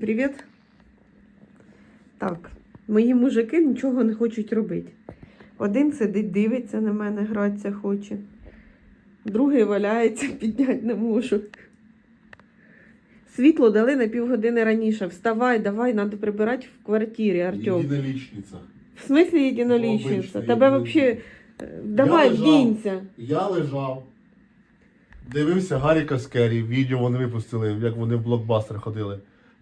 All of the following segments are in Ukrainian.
привіт. Так, мої мужики нічого не хочуть робити. Один сидить, дивиться на мене, гратися хоче. Другий валяється, підняти не можу. Світло дали на півгодини раніше. Вставай, давай, треба прибирати в квартирі, Артем. Єдинолічниця. В смислі єдинолічниця? Тебе взагалі. Давай, лежав. вдінься. Я лежав. Дивився Гаріка Скері, відео вони випустили, як вони в блокбастер ходили.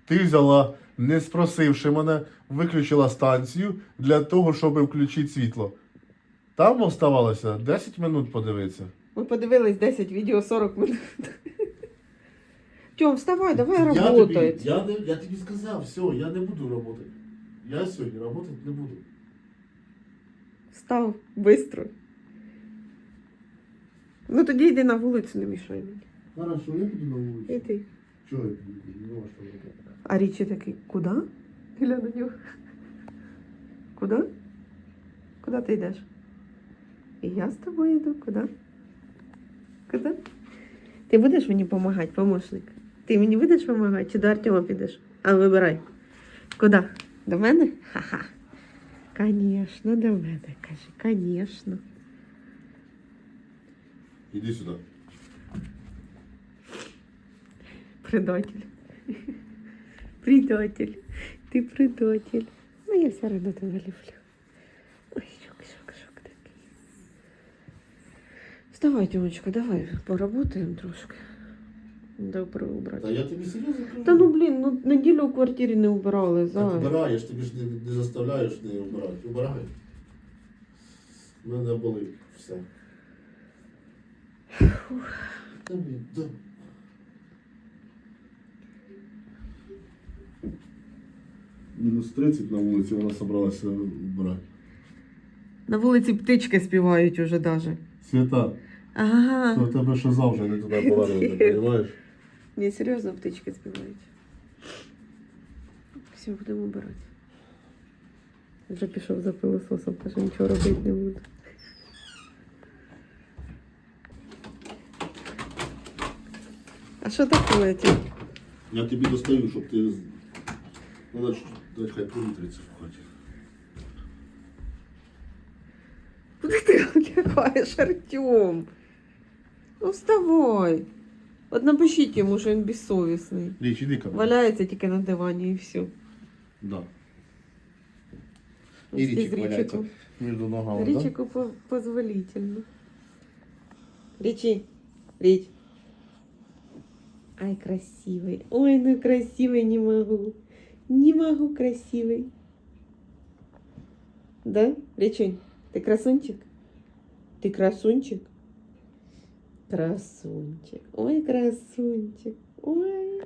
Ти взяла, не спросивши мене, виключила станцію для того, щоб включити світло. Там оставалося 10 минут подивитися. Ми подивились 10 відео 40 минут. Тьом, вставай, давай Я тобі, работать. я, не, я тобі сказав, все, я не буду працювати. Я сьогодні працювати не буду. Встав, бистро. Ну тоді йди на вулицю, не мішай мені. Хорошо, я піду на вулицю. Іди. Чого я піду? Не робити. А Річі такий, куди? Гля на нього. Куди? Куди ти йдеш? І я з тобою йду. Куди? Куди? Ти будеш мені допомагати, помощник? Ти мені будеш допомагати чи до Артема підеш? А вибирай. Куди? До мене? Ха-ха. Конечно, до мене, каже, конечно. Іди сюди. Предатель. Предатель. Ты предатель. Ну, я все равно тебя люблю. Ой, шок, шок, шок такий. Вставай, Тёмочка, давай поработаем трошки. Добре Та убрати. я тобі серйозно кажу. Та ну блін, ну неділю у квартирі не убирали, Так за. убирай, я ж тобі ж не, не заставляєш не убирати. Убирай. У мене болить все. Та, блін, да. Мінус 30 на вулиці, вона собралася вбирати. На вулиці птички співають уже даже. Свята, то Ага. в тебе ще завжди не туди повернути, розумієш? Ні, серйозно птички співають. Все, будемо обирати. Вже пішов за пилососом, каже, нічого робити не буду. А що таке? ті? Я тобі достаю, щоб ти. Ну, значить, дай хай повітряться в хаті. Куди ти лякаєш, Артем? Ну вставай. От напишіть йому, що він безсовісний. Річ, іди ка. Валяється тільки на дивані і все. Да. Ось І ти річик з валяється Річиком. між ногами, да? Ричику по позволительно. Ричи, Рич. Ай, красивый. Ой, ну красивый не могу. Не могу красивый. Да, Ричунь, ты красунчик? Ты красунчик? Красунчик. Ой, красунчик. Ой.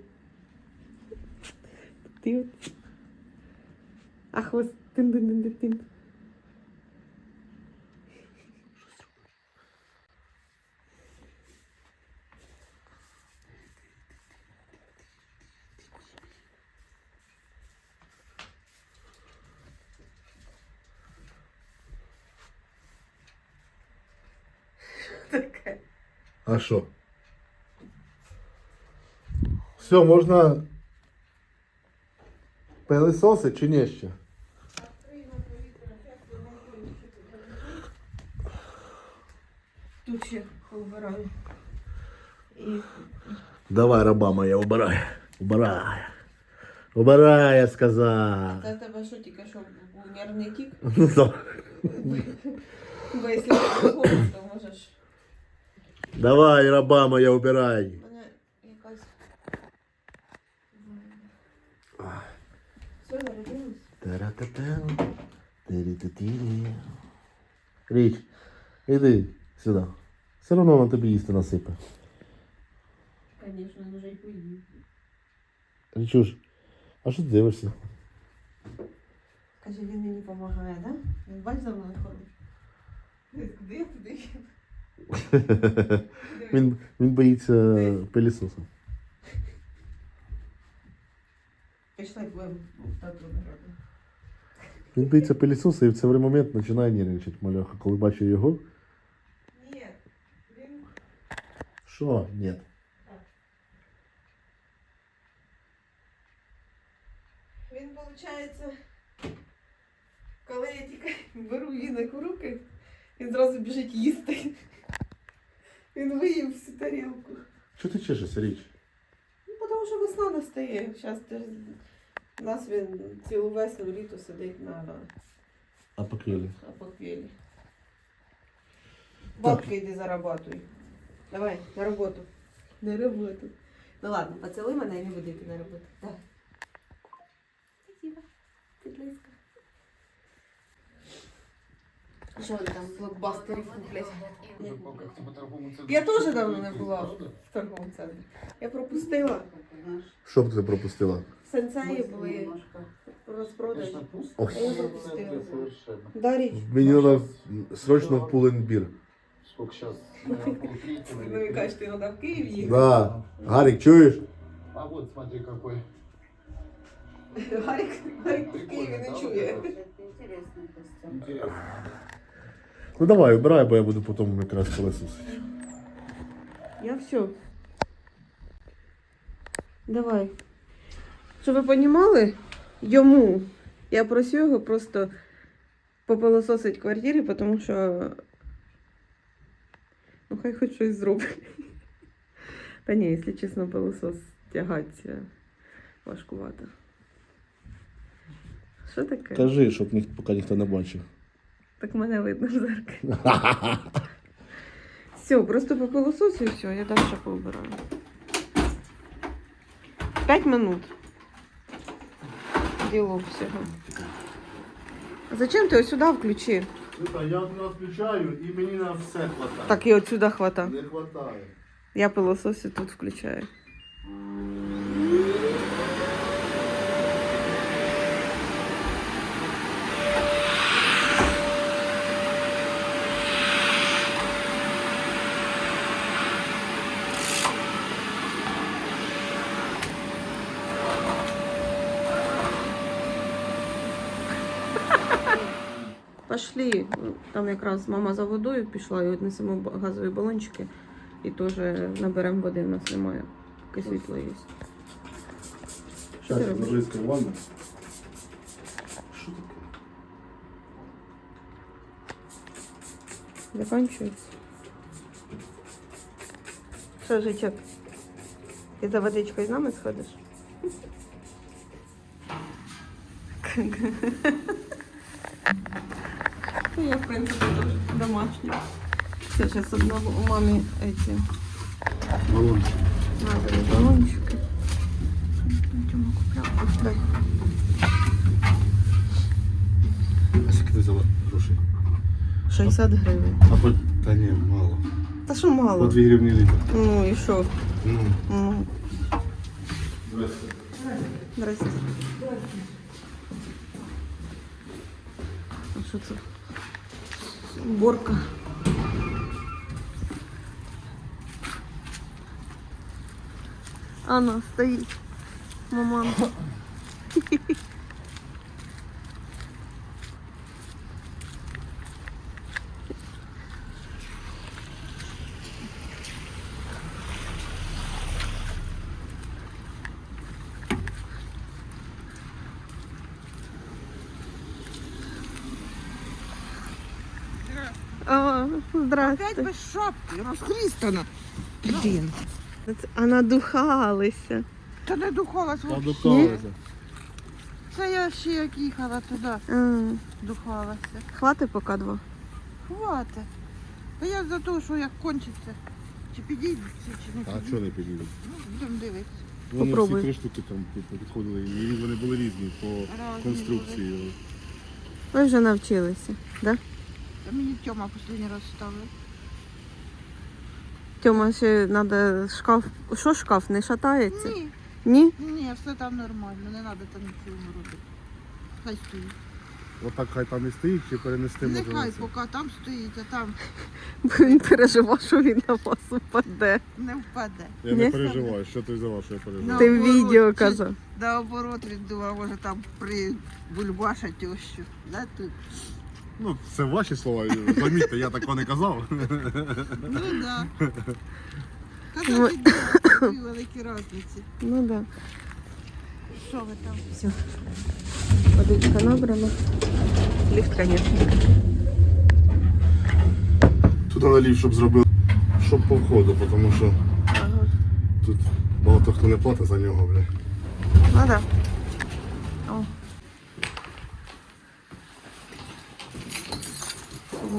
Ты вот. А хвост. Тын-тын-тын-тын. Таке. А що? Все, можна пилисоси чи ні ще? Тут ще убираю. І Давай, раба моя, убирай. Убирай. Убирай, я сказав. це тебе що тільки що був нервний тік? Ну, так. Бо якщо ти голос, то можеш. Давай, раба моя, убирай. Якась. Все, зарядилась? Та-ра-та-та. Тирі-ти-тирі. Річ, іди сюди. Все одно вона тобі їсти насипе. Звісно, вже й поїв. Річуш, а що ти дивишся? Каже, він мені допомагає, так? Да? Він бач за мною ходить. Він він боїться пилісоса. Він боїться пилісоса і в цей момент починає нервничати малюха, коли бачить його. Ні. Він... Що? Ні. Він, виходить, коли я тільки беру віник у руки, він зразу біжить їсти. Він виїв всю тарілку. Що ти чешешся, річ? Ну, тому що весна настає. Зараз у нас він цілу весну літо сидить на А покрили. апоквілі. Бабки йди зарабатуй. Давай, на роботу. На роботу. Ну ладно, поцілуй мене і не буду йти на роботу. Давай. Що вони там блокбастери куплять? Я теж давно не була в торговому центрі. Я пропустила. Що б ти пропустила? Сенсеї були розпродажі. Ох. Я пропустила. Да, річ. Мені треба срочно в пуленбір. Сколько сейчас? Ну і кажеш, ти треба в Київ їхати. Да. Гарік, чуєш? А вот смотри какой. Гарік, Гарік в Києві не чує. Интересно. Ну давай, обирай, бо я буду потім якраз колесусити. Я все. Давай. Щоб ви розуміли, йому я просю його просто попилососить в квартирі, тому що. Ну, хай хоч щось зробить. Та ні, якщо чесно, пилосос тягати важкувато. Що таке? Кажи, щоб ні, поки ніхто не бачив. Так мене видно в зеркалі. Все, просто по пилососу і все, я далі поубираю. П'ять минут. Діло всього. А Зачем ти ось сюди включив? Я не включаю і мені на все хватає. Так і от сюди хвата. Не хватає. Я пилосос і тут включаю. Пошли. Там якраз мама за водою пішла і отнесемо газові балончики і теж наберемо води, в нас немає. Поки світло є. Що ти Зараз робиш? ножиська ванна. Що таке? Заканчується. Що, жичок? Ти за водичкою з нами сходиш? Ну, Я, в принципі, теж домашня. Все, зараз одного у Балончик. газові балончики. Купляв. Дай. А скільки ти взяла грошей? 60 гривень. А по... Та ні, мало. Та що мало? По 2 гривні літр. Ну і що? Ну. Ну, Здрасте. Здрасте. А що це? уборка. Она стоит. Маман. Опять здрасте. без шапки, розхрістана. Блін. А надухалися. Та не духалась Та вовсю. Це я ще як їхала туди, А, духалася. Хвати поки два. Хватить. Та я за те, що як кончиться. Чи підійдуть, чи, чи не А підійдуть. що не підійде? Ну, будемо дивитися. Вони Попробуй. всі три штуки там типу, підходили, і вони були різні по Разні конструкції. Ви вже навчилися, да? Та мені Тьома останній раз ставив. Тьома, ще треба шкаф. Що шкаф не шатається? Ні, Ні? ні, все там нормально, не треба там нічого робити. Хай стоїть. Отак хай там і стоїть, чи перенести може на Нехай це? поки там стоїть, а там Бо він переживав, що він на вас упаде. не впаде. Я Ні? не переживаю, що ти взяла, що я переживаю. Ти в Наоборот, відео чи- казав. Наоборот, він думав, може там при бульбаша тещу. Да, тут. Ну, це ваші слова, замітьте, я такого не казав. Ну да. Ну, Казати дві великі різниці. Ну так. Да. що ви там? Все. Водичка набрана. Ліфт, звісно. Туди налів, щоб зробили, щоб по входу, тому що Ага. тут багато хто не платить за нього, бля. Ну да.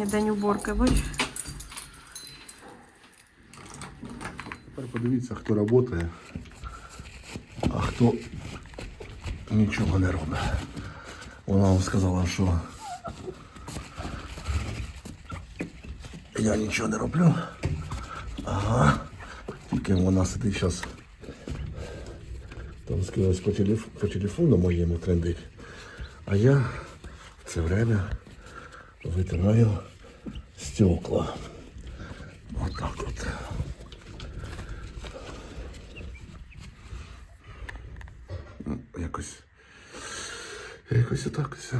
Сьогодні день уборки, бачиш? Тепер подивіться, хто працює, а хто нічого не робить. Вона вам сказала, що я нічого не роблю. Ага. Тільки вона сидить зараз. Там скинулась по, телеф... по телефону моєму трендить. А я в це время витираю стекла. вот так Ну, якось. Якось отак ось.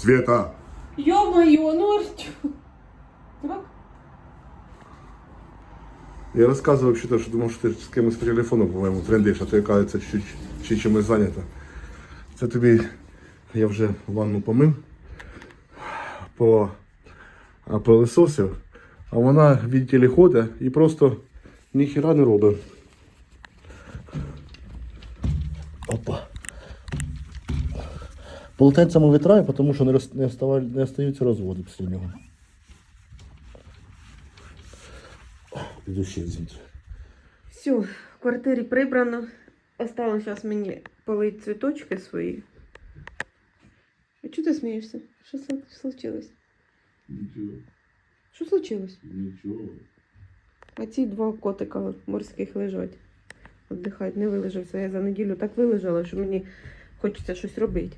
Света! Ё-моё, ну Артем. Так? Я розказував, що, що думав, що ти з кимось по телефону, по-моєму, трендиш, а ти, кажеться, чуть чи чимось зайнята. Це тобі я вже ванну помив, по а а вона від тілі ходить і просто ніхіра не робить. Полотенцями витираю, тому що не, роз, не, встава, не остаються розводи після нього. Піду ще звідти. Все, в квартирі прибрано. Осталось зараз мені полить цвіточки свої. А чого ти смієшся? Що случилось? Нічого, Що случилось? нічого. А ці два котика морських лежать. Отдихають, не вилежався. Я за неділю так вилежала, що мені хочеться щось робити.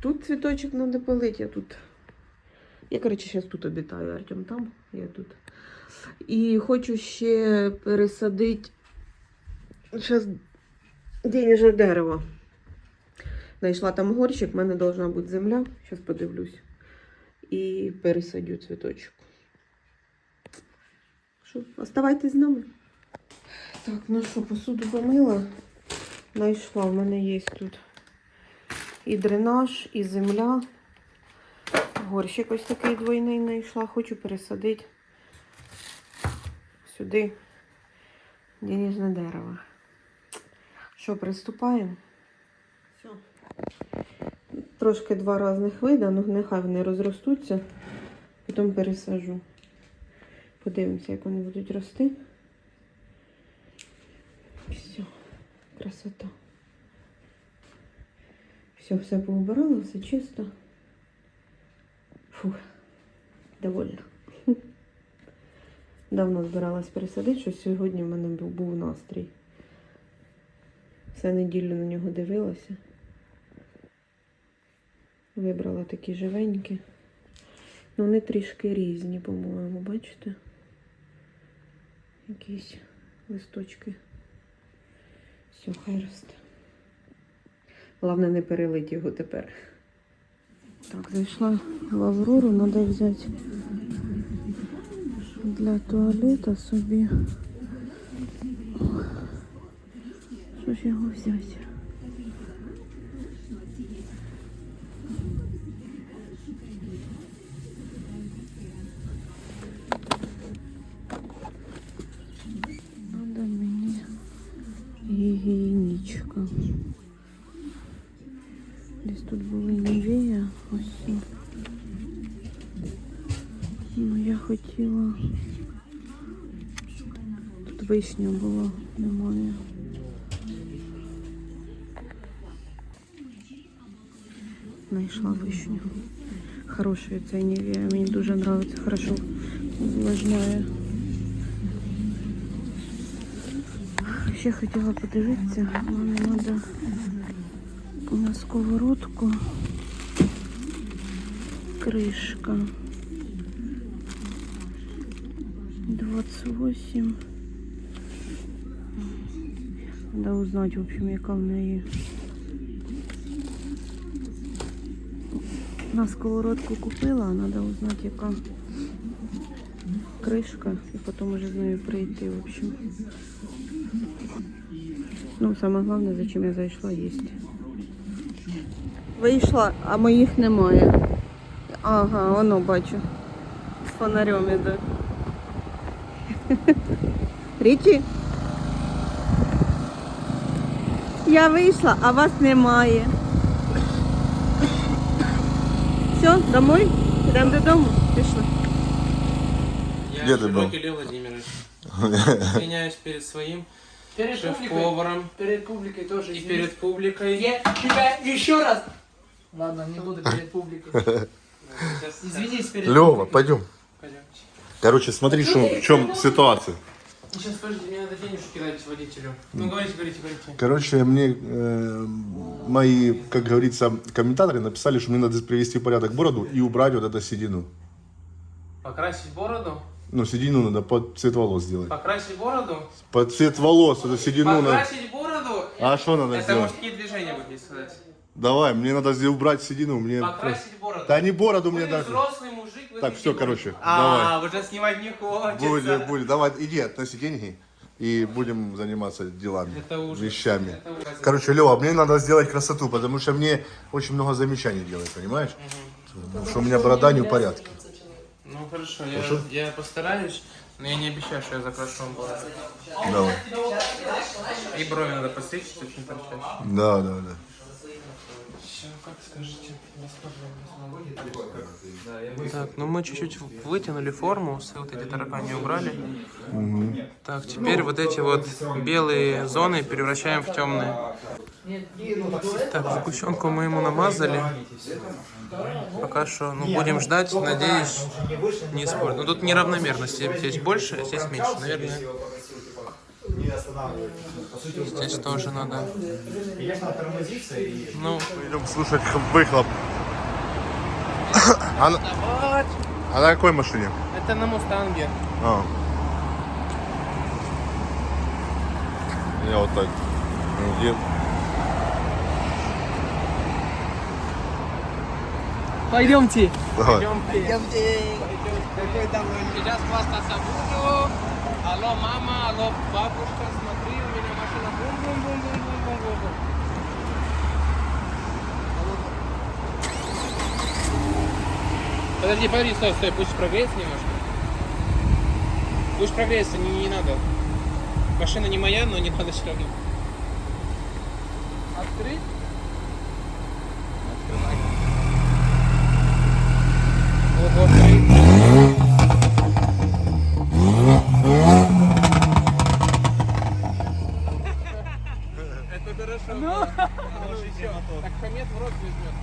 Тут цвіточок треба полити, я тут. Я, коротше, зараз тут обітаю, Артем там, я тут. І хочу ще пересадити зараз денежне дерево. Знайшла там горщик, в мене должна бути земля. Зараз подивлюсь. І пересадю цвіточок. Що, оставайтесь з нами. Так, ну що, посуду помила. Знайшла, в мене є тут і дренаж, і земля. Горщик ось такий двойний знайшла. Хочу пересадити сюди денежне дерево. Що, приступаємо? Все. Трошки два різних вида, ну нехай вони розростуться, потім пересажу. Подивимося, як вони будуть рости. Все, красота. Все, все поубирала, все чисто. Фух, довольна. Давно збиралась пересадити, що сьогодні в мене був, був настрій. Все неділю на нього дивилася. Вибрала такі живенькі. Ну, вони трішки різні, по-моєму, бачите? Якісь листочки. Все, хай росте. Головне не перелить його тепер. Так, зайшла в Аврору, треба взяти для туалета собі. Що ж його взяти? вишня була, немає. Знайшла вишню. Хороший цей Нівея, мені дуже подобається, хорошо увлажняє. Ще хотіла подивитися, мамі треба на сковородку кришка. Два 28. Надо узнать, в общем, яка в неї. На сковородку купила, а треба узнати, яка кришка, і потім уже з нею прийти, в общем. Ну, саме головне, зачем я зайшла їсти. Вийшла, а моїх немає. Ага, воно бачу. З фонарем іде. Річі? Я вийшла, а вас немає. Все, домой? Йдемо додому? Пішли. Я Где ты был? Широкий Лев Владимирович. Извиняюсь перед своим Перед публикой, шеф-поваром перед публикой тоже и извини. перед публикой. Я тебя еще раз. Ладно, не буду перед публикой. Сейчас- Извинись перед Лева, публикой. пойдем. Пойдемте. Короче, смотри, шо- в чем ситуация. Сейчас, подождите, мне надо денежки дать водителю. Ну, говорите, говорите, говорите. Короче, мне э, мои, как говорится, комментаторы написали, что мне надо привести в порядок бороду и убрать вот эту седину. Покрасить бороду? Ну, седину надо под цвет волос сделать. Покрасить бороду? Под цвет волос, эту седину надо... Покрасить бороду? А что надо Это сделать? мужские движения будете сказать. Давай, мне надо сделать, убрать седину, мне... Покрасить бороду. Да не бороду Вы мне даже. взрослый Так, бороду. короче, А, уже снимать не хочется. Будет, будет. Давай, иди, относи деньги. И будем заниматься делами, Это ужас. вещами. Это ужас. Короче, Лева, мне надо сделать красоту, потому что мне очень много замечаний делают, понимаешь? Потому что у меня борода не в порядке. Ну хорошо, я, я постараюсь, но я не обещаю, что я закрашу вам бороду. Давай. И брови надо постричь, очень торчать. Да, да, да. Все, как скажете. Так, ну мы чуть-чуть вытянули форму, все вот эти таракани убрали. Так, теперь вот эти вот белые зоны превращаем в темные. Так, сгущенку мы ему намазали. Пока что, ну, будем ждать, надеюсь, не испортить. Ну, тут неравномерно, здесь больше, а здесь меньше, наверное. Здесь тоже надо. Ну, Идем слушать выхлоп. А на, а на какой машине? это на Мустанге. А. Я вот так. Где? Пойдемте. Давай. Сейчас хвастаться буду. Алло, мама, алло, бабушка, смотри, у меня машина бум-бум-бум-бум-бум-бум-бум. Подожди, подожди, стой, стой, пусть прогреется немножко. Пусть прогреется, не, не надо. Машина не моя, но не надо все равно. Открыть? Ого, стоит. Это хорошо. Ну, так комет в рот возьмет.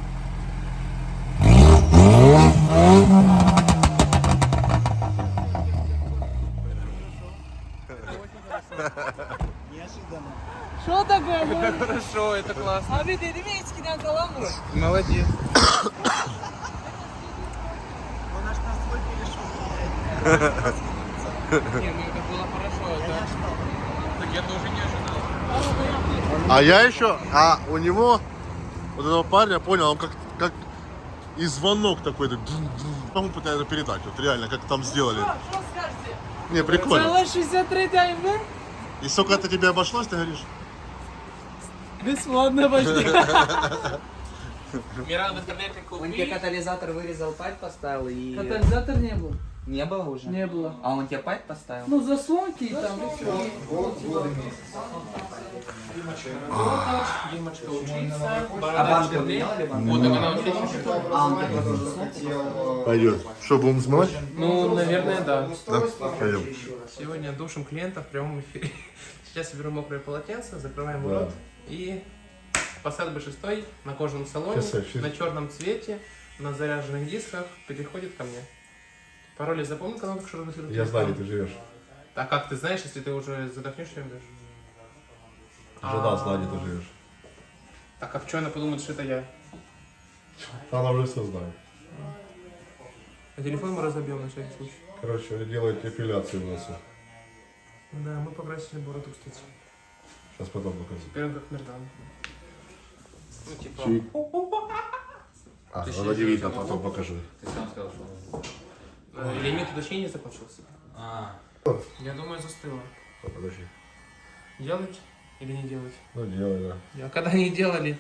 Что такое? Это хорошо, это классно. А вы деревенский на Коломбу? Молодец. Не, ну это было хорошо, это... Так я тоже не ожидал. А я еще, а у него, вот этого парня, понял, он как, как и звонок такой, так, он пытается передать, вот реально, как там сделали. Что скажете? Не, прикольно. Целая 63 тайм, И сколько это тебе обошлось, ты говоришь? Бесплатно почти. Мира в интернете Он тебе катализатор вырезал, пайп поставил и... Катализатор не был. Не было уже? Не было. А он тебе пайп поставил? Ну, заслонки и там, и все. Димочка учится. А банку чернее. меняли банку? Вот так она учится. А он тебе тоже снова? Пойдет. Что, будем смывать? Ну, наверное, да. Да? Пойдем. Сегодня душим клиента в прямом эфире. Сейчас я беру мокрое полотенце, закрываем Да. рот и посад B6 на кожаном салоне, Красавчик. на черном цвете, на заряженных дисках переходит ко мне. Пароль я запомнил, когда только что разблокировал Я знаю, где ты живешь. А как ты знаешь, если ты уже задохнешься? Жена знает, где ты живешь. Так, а в чем она подумает, что это я? Она уже все знает. А телефон мы разобьем на всякий случай. Короче, вы делаете эпиляцию в носу. Да, мы покрасили бороду, кстати. Сейчас потом покажу. Теперь он как Мердан. Ну, типа... Чик. А, Ты видно, не потом покажу. Ты сам сказал, что... э, Лимит уточнения закончился. А, Я думаю, застыло. А, Подожди. Делать или не делать? Ну, делай, да. А когда не делали...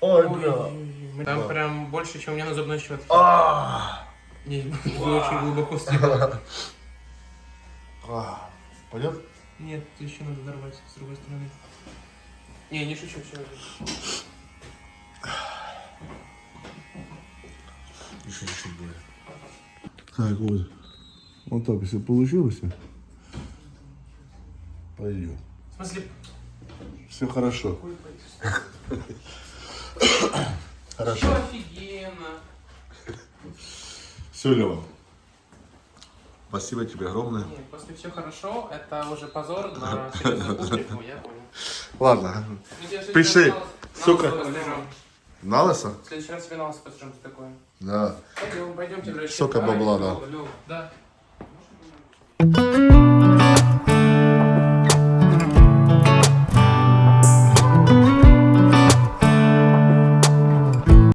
Ой, ой-ой-ой, Там Да. прям больше, чем у меня на зубной щетке. А! Не, очень глубоко стреляли. А, Пойдет? Нет, еще надо дорвать с другой стороны. Не, не шучу, все. Еще чуть-чуть будет. Так, вот. Вот так, если получилось, пойдет. В смысле, Все хорошо. Хорошо. Все офигенно. Все, Лева. Спасибо тебе огромное. Нет, после все хорошо, это уже позор на серьезную публику, я понял. Ладно. Пиши, сука. На лысо? В следующий раз тебе на лысо посажем, что такое. Да. Пойдем, пойдемте. Сока бабла, да. Да.